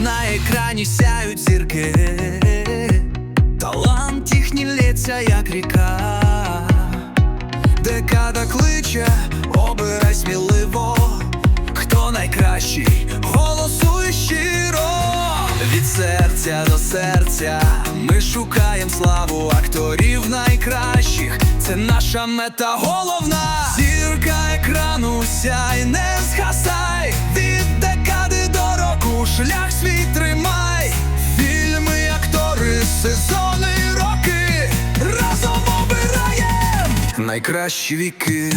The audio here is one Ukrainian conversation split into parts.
на екрані сяють зірки, талант їхній лється, як ріка, декада кличе, обирай сміливо, хто найкращий, голосуй щиро. Від серця до серця ми шукаємо славу акторів найкращих. Це наша мета головна. Зірка екрану сяй, не згасай. Від декади до року шлях сезони, роки. Разом обираєм найкращі віки.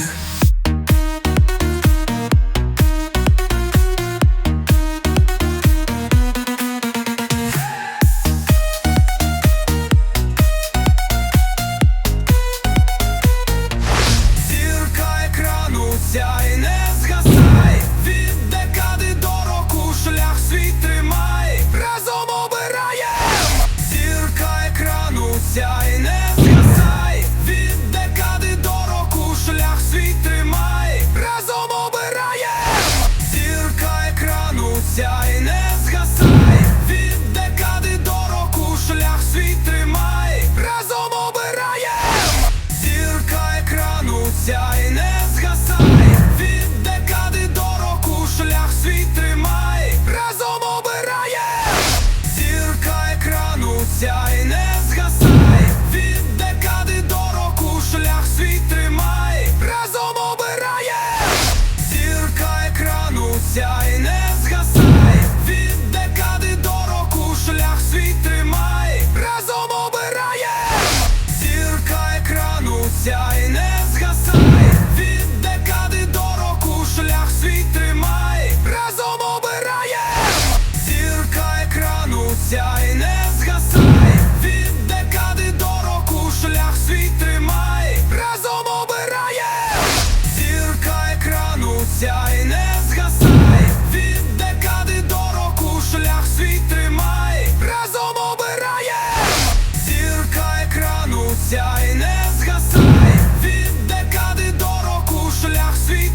Сяй, не згасай. Від декади до року шлях свій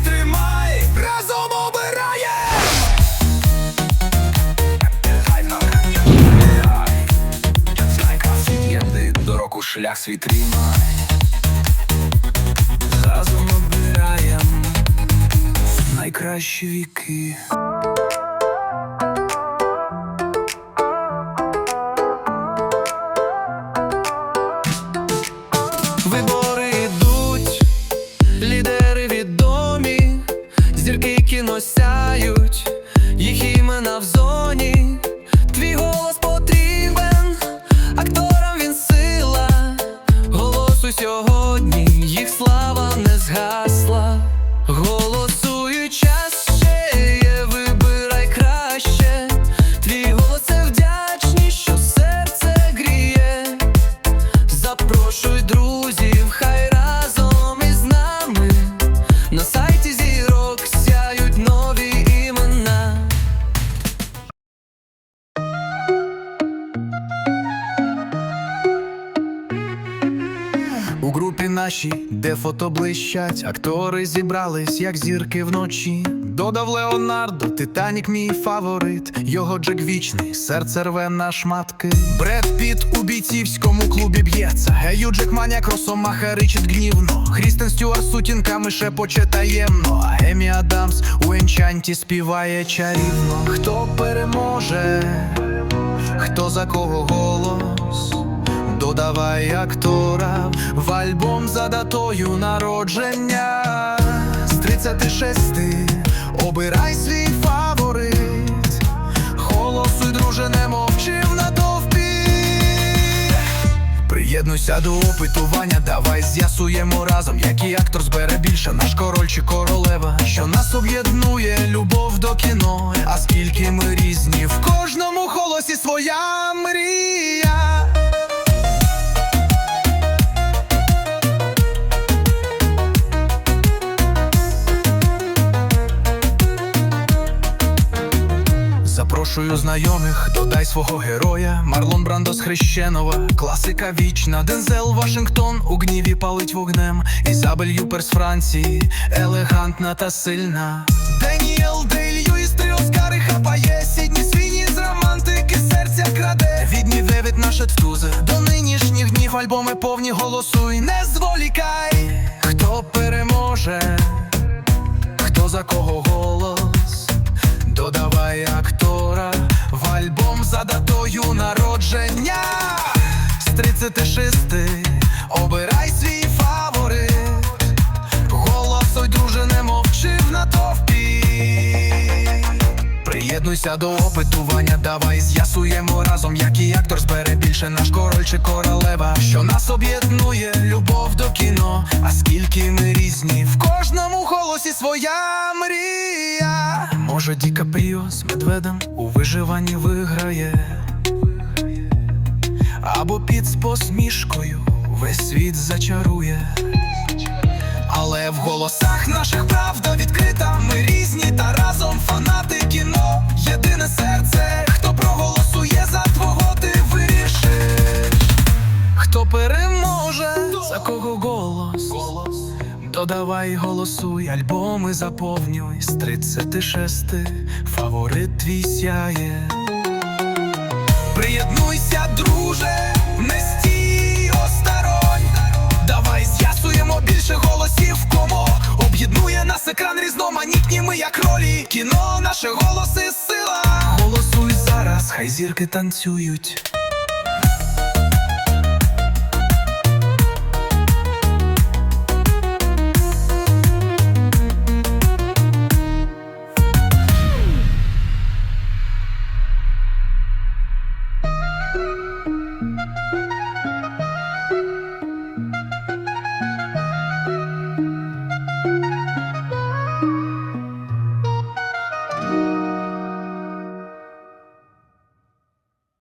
Разом обираєм. До року шлях свій тримай. Разом обираєм найкращі віки Нашій, де фото блищать, актори зібрались, як зірки вночі. Додав Леонардо, Титанік мій фаворит, його Джек вічний, серце рве на шматки. Бред Піт у бійцівському клубі б'ється. Гею Джек Маняк, Росомаха ричить гнівно. Хрістен Стюарт сутінками шепоче таємно. А Емі Адамс у енчанті співає чарівно. Хто переможе, хто за кого голос? Додавай актора в альбом за датою народження з 36 обирай свій фаворит, голосуй, друже, не мовчи в натовпі. Приєднуйся до опитування, давай з'ясуємо разом, який актор збере більше, наш король чи королева, що нас об'єднує любов до кіно, а скільки ми різні, в кожному голосі своя мрія. запрошую знайомих, додай свого героя, Марлон Брандо з Хрещенова, класика вічна, Дензел Вашингтон у гніві палить вогнем, Ізабель Юперс Франції, елегантна та сильна. Деніел Дейль Льюіс, три Оскари хапає, сідні свині з романтики, серця краде. Відні ні дев'ять на до нинішніх днів альбоми повні голосуй. 36 обирай свій фаворит. Голосуй, друже, не мовчи натовпі. Приєднуйся до опитування, давай з'ясуємо разом, який актор збере більше наш король чи королева. Що нас об'єднує, любов до кіно, а скільки ми різні, в кожному голосі своя мрія. Може, Ді Капріо з медведем у виживанні виграє. Або під посмішкою весь світ зачарує. Але в голосах наших правда відкрита. Ми різні та разом фанати кіно. Єдине серце, хто проголосує за твого, ти вирішиш. Хто переможе, за кого голос? Додавай, голосуй, альбоми заповнюй з 36 фаворит твій сяє. Друже, не стій осторонь. Давай з'ясуємо більше голосів, кому об'єднує нас екран різноманітні ми як ролі. Кіно, наші голоси, сила. Голосуй зараз, хай зірки танцюють.